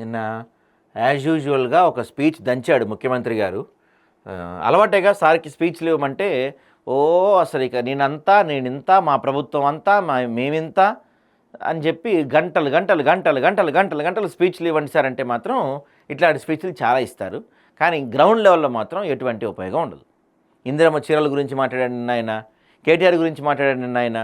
నిన్న యాజ్ యూజువల్గా ఒక స్పీచ్ దంచాడు ముఖ్యమంత్రి గారు. అలవాటేగా సార్కి స్పీచ్లు ఇవ్వమంటే ఓ అసలు ఇక నేనంతా నేనింత మా ప్రభుత్వం అంతా మా మేమింత అని చెప్పి గంటలు గంటలు గంటలు గంటలు గంటలు గంటలు స్పీచ్లు ఇవ్వండి సార్ అంటే మాత్రం ఇట్లాంటి స్పీచ్లు చాలా ఇస్తారు. కానీ గ్రౌండ్ లెవెల్లో మాత్రం ఎటువంటి ఉపయోగం ఉండదు. ఇందిరమ్మ చీరల గురించి మాట్లాడాడు నిన్న ఆయన కేటీఆర్ గురించి మాట్లాడాడు నిన్న ఆయన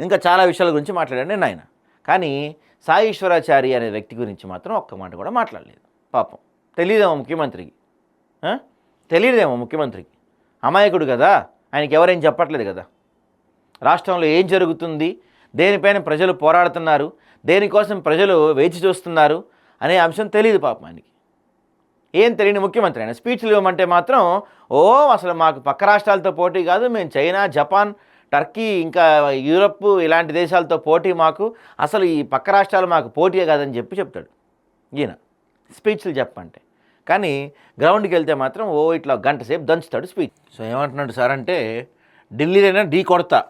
ఇంకా చాలా విషయాల గురించి మాట్లాడాడు నిన్న ఆయన కానీ సాయి ఈశ్వరాచారి అనే వ్యక్తి గురించి మాత్రం ఒక్క మాట కూడా మాట్లాడలేదు. పాపం. తెలియదేమో ముఖ్యమంత్రికి. తెలియదేమో ముఖ్యమంత్రికి. అమాయకుడు కదా. ఆయనకి ఎవరేం చెప్పట్లేదు కదా. రాష్ట్రంలో ఏం జరుగుతుంది? దేనిపైన ప్రజలు పోరాడుతున్నారు? దేనికోసం ప్రజలు వేచి చూస్తున్నారు? అనే అంశం తెలియదు పాపం ఆయనకి. ఏం తెలియని ముఖ్యమంత్రి ఆయన స్పీచ్లు ఇవ్వమంటే మాత్రం ఓ అసలు మాకు పక్క రాష్ట్రాలతో పోటీ కాదు. మేము చైనా జపాన్ టర్కీ ఇంకా యూరప్ ఇలాంటి దేశాలతో పోటీ మాకు అసలు ఈ పక్క రాష్ట్రాలు మాకు పోటీ కాదని చెప్పి చెప్తాడు ఈయన. స్పీచ్లు చెప్పంటే. కానీ గ్రౌండ్కి వెళ్తే మాత్రం ఓ ఇట్లా గంట సేపు దంచుతాడు స్పీచ్. సో ఏమంటున్నాడు సార్ అంటే ఢిల్లీలోనే ఢీ కొడతా.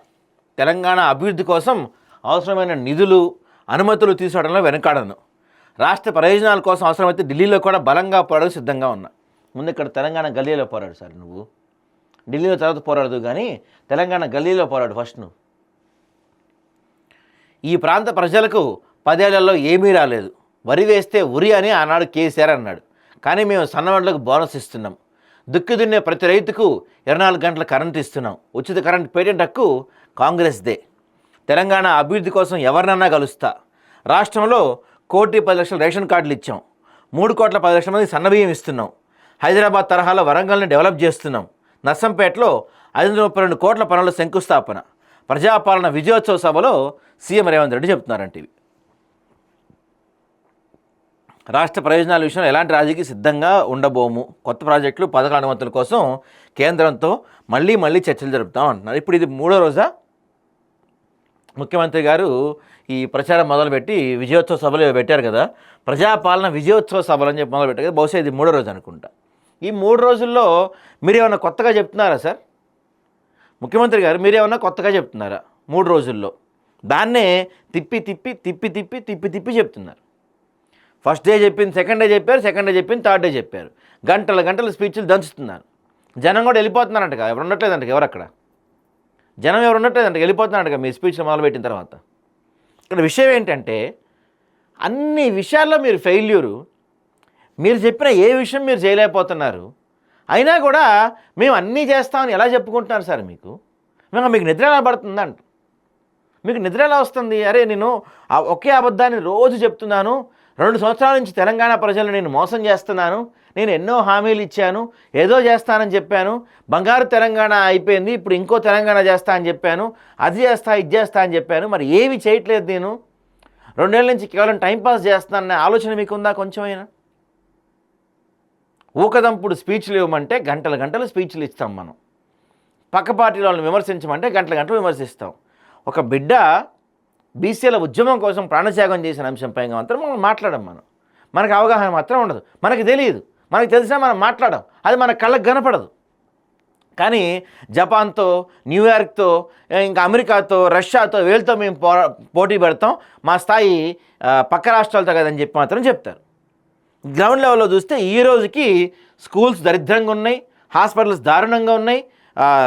తెలంగాణ అభివృద్ధి కోసం అవసరమైన నిధులు అనుమతులు తీసుకోవడంలో వెనకాడను. రాష్ట్ర ప్రయోజనాల కోసం అవసరమైతే ఢిల్లీలో కూడా బలంగా పోరాడు సిద్ధంగా ఉన్నా. ముందు ఇక్కడ తెలంగాణ గల్లీలో పోరాడు సార్ నువ్వు. ఢిల్లీలో తర్వాత పోరాడదు కానీ తెలంగాణ గల్లీలో పోరాడు ఫస్ట్ నువ్వు ఈ ప్రాంత ప్రజలకు పదేళ్ళలో ఏమీ రాలేదు. వరి వేస్తే ఉరి అని ఆనాడు కేసీఆర్ అన్నాడు. కానీ మేము సన్నవాళ్ళకు బోనస్ ఇస్తున్నాం. దుక్కి దున్నే ప్రతి రైతుకు ఇరవై నాలుగు గంటల కరెంట్ ఇస్తున్నాం. ఉచిత కరెంట్ పేటెంట్ హక్కు కాంగ్రెస్దే. తెలంగాణ అభివృద్ధి కోసం ఎవరినన్నా కలుస్తా. రాష్ట్రంలో కోటి పది లక్షల రేషన్ కార్డులు ఇచ్చాం. మూడు కోట్ల పది లక్షల మంది సన్నబియ్యం ఇస్తున్నాం. హైదరాబాద్ తరహాలో వరంగల్ని డెవలప్ చేస్తున్నాం. నర్సంపేటలో ఐదు వందల ముప్పై రెండు కోట్ల పనుల శంకుస్థాపన. ప్రజాపాలన విజయోత్సవ సభలో సీఎం రేవంత్ రెడ్డి చెప్తున్నారంట ఇవి రాష్ట్ర ప్రయోజనాల విషయంలో ఎలాంటి రాజకీయ సిద్ధంగా ఉండబోము? కొత్త ప్రాజెక్టులు పథకాల అనుమతుల కోసం కేంద్రంతో మళ్ళీ మళ్ళీ చర్చలు జరుపుతాం అంటున్నారు. ఇప్పుడు ఇది మూడో రోజా? ముఖ్యమంత్రి గారు ఈ ప్రచారం మొదలుపెట్టి విజయోత్సవ సభలు పెట్టారు కదా. ప్రజాపాలన విజయోత్సవ సభలు అని చెప్పి మొదలుపెట్టారు కదా. బహుశా ఇది మూడో రోజు అనుకుంటా. ఈ మూడు రోజుల్లో మీరు ఏమైనా కొత్తగా చెప్తున్నారా సార్? ముఖ్యమంత్రి గారు మీరేమన్నా కొత్తగా చెప్తున్నారా? మూడు రోజుల్లో. దాన్నే తిప్పి తిప్పి తిప్పి తిప్పి తిప్పి తిప్పి చెప్తున్నారు. ఫస్ట్ డే చెప్పింది సెకండ్ డే చెప్పారు సెకండ్ డే చెప్పింది థర్డ్ డే చెప్పారు. గంటల గంటల స్పీచ్లు దంచుతున్నారు. జనం కూడా వెళ్ళిపోతున్నారంట కదా, ఎవరు ఉండట్లేదంట ఎవరు అక్కడ? జనం ఎవరు ఉండట్లేదంట వెళ్ళిపోతున్నారంట కదా మీ స్పీచ్లు మొదలుపెట్టిన తర్వాత. ఇక్కడ విషయం ఏంటంటే అన్ని విషయాల్లో మీరు ఫెయిల్యూరు మీరు చెప్పిన ఏ విషయం మీరు చేయలేకపోతున్నారు? అయినా కూడా మేము అన్నీ చేస్తామని ఎలా చెప్పుకుంటున్నారు సార్ మీకు? మేము మీకు నిద్ర ఎలా పడుతుందంట మీకు నిద్ర ఎలా వస్తుంది? అరే నేను ఆ ఒకే అబద్ధాన్ని రోజు చెప్తున్నాను. రెండు సంవత్సరాల నుంచి తెలంగాణ ప్రజలు నేను మోసం చేస్తున్నాను. నేను ఎన్నో హామీలు ఇచ్చాను. ఏదో చేస్తానని చెప్పాను. బంగారు తెలంగాణ అయిపోయింది. ఇప్పుడు ఇంకో తెలంగాణ చేస్తా అని చెప్పాను. అది చేస్తా ఇది చేస్తా అని చెప్పాను. మరి ఏమి చేయట్లేదు నేను. రెండేళ్ళ నుంచి కేవలం టైంపాస్ చేస్తానన్న ఆలోచన మీకుందా కొంచెమైనా? ఊకదంపుడు స్పీచ్లు ఇవ్వమంటే గంటల గంటలు స్పీచ్లు ఇస్తాం మనం. పక్క పార్టీల వాళ్ళని విమర్శించమంటే గంటల గంటలు విమర్శిస్తాం. ఒక బిడ్డ బీసీల ఉద్యమం కోసం ప్రాణత్యాగం చేసిన అంశంపై మాత్రం మనం మాట్లాడం మనం. మనకు అవగాహన మాత్రం ఉండదు. మనకి తెలియదు. మనకు తెలిసినా మనం మాట్లాడం. అది మన కళ్ళకు కనపడదు. కానీ జపాన్తో న్యూయార్క్తో ఇంకా అమెరికాతో రష్యాతో వీళ్ళతో మేము పో పోటీ పెడతాం. మా స్థాయి పక్క రాష్ట్రాలతో కదని చెప్పి మాత్రం చెప్తారు. గ్రౌండ్ లెవెల్లో చూస్తే ఈ రోజుకి స్కూల్స్ దరిద్రంగా ఉన్నాయి హాస్పిటల్స్ దారుణంగా ఉన్నాయి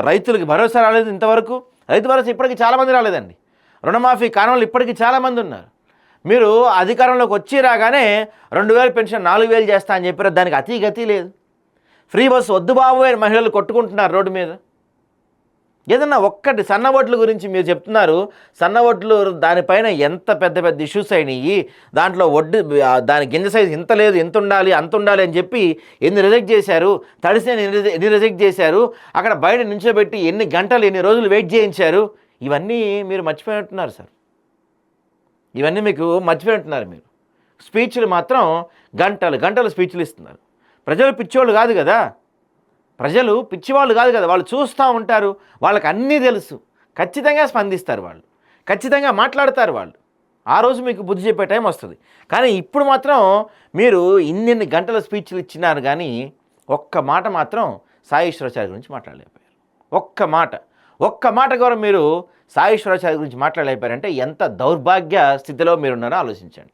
రైతులకు భరోసా రాలేదు ఇంతవరకు. రైతు భరోసా ఇప్పటికీ చాలామంది రాలేదండి. రుణమాఫీ కారణాలు ఇప్పటికీ చాలామంది ఉన్నారు. మీరు అధికారంలోకి వచ్చి రాగానే రెండు వేలు పెన్షన్ నాలుగు వేలు చేస్తా అని చెప్పారు దానికి అతి గతి లేదు. ఫ్రీ బస్సు వద్దు బాబోయే మహిళలు కొట్టుకుంటున్నారు రోడ్డు మీద. ఏదన్నా ఒక్కటి సన్న ఓట్ల గురించి మీరు చెప్తున్నారు సన్న ఓట్లు దానిపైన ఎంత పెద్ద పెద్ద ఇష్యూస్ అయినాయి దాంట్లో వడ్డు దాని గింజ సైజు ఇంత లేదు ఎంత ఉండాలి అంత ఉండాలి అని చెప్పి ఎన్ని రిజెక్ట్ చేశారు తడిసిన ఎన్ని రిజెక్ట్ చేశారు అక్కడ బయట నించోబెట్టి ఎన్ని గంటలు ఎన్ని రోజులు వెయిట్ చేయించారు ఇవన్నీ మీరు మర్చిపోయినట్టున్నారు సార్. ఇవన్నీ మీకు మర్చిపోయినట్టున్నారు మీరు. స్పీచ్లు మాత్రం గంటలు గంటలు స్పీచ్లు ఇస్తున్నారు. ప్రజలు పిచ్చోళ్ళు కాదు కదా. ప్రజలు పిచ్చివాళ్ళు కాదు కదా వాళ్ళు చూస్తూ ఉంటారు వాళ్ళకి అన్నీ తెలుసు. ఖచ్చితంగా స్పందిస్తారు వాళ్ళు. ఖచ్చితంగా మాట్లాడతారు వాళ్ళు. ఆ రోజు మీకు బుద్ధి చెప్పే టైం వస్తుంది. కానీ ఇప్పుడు మాత్రం మీరు ఇన్నిన్ని గంటల స్పీచ్లు ఇచ్చినారు కానీ ఒక్క మాట మాత్రం సాయేశ్వరాచార్య గురించి మాట్లాడలేకపోయారు. ఒక్క మాట. ఒక్క మాట కూడా మీరు సాయేశ్వరాచార్య గురించి మాట్లాడలేకపోయారంటే ఎంత దౌర్భాగ్య స్థితిలో మీరున్నారో ఆలోచించండి.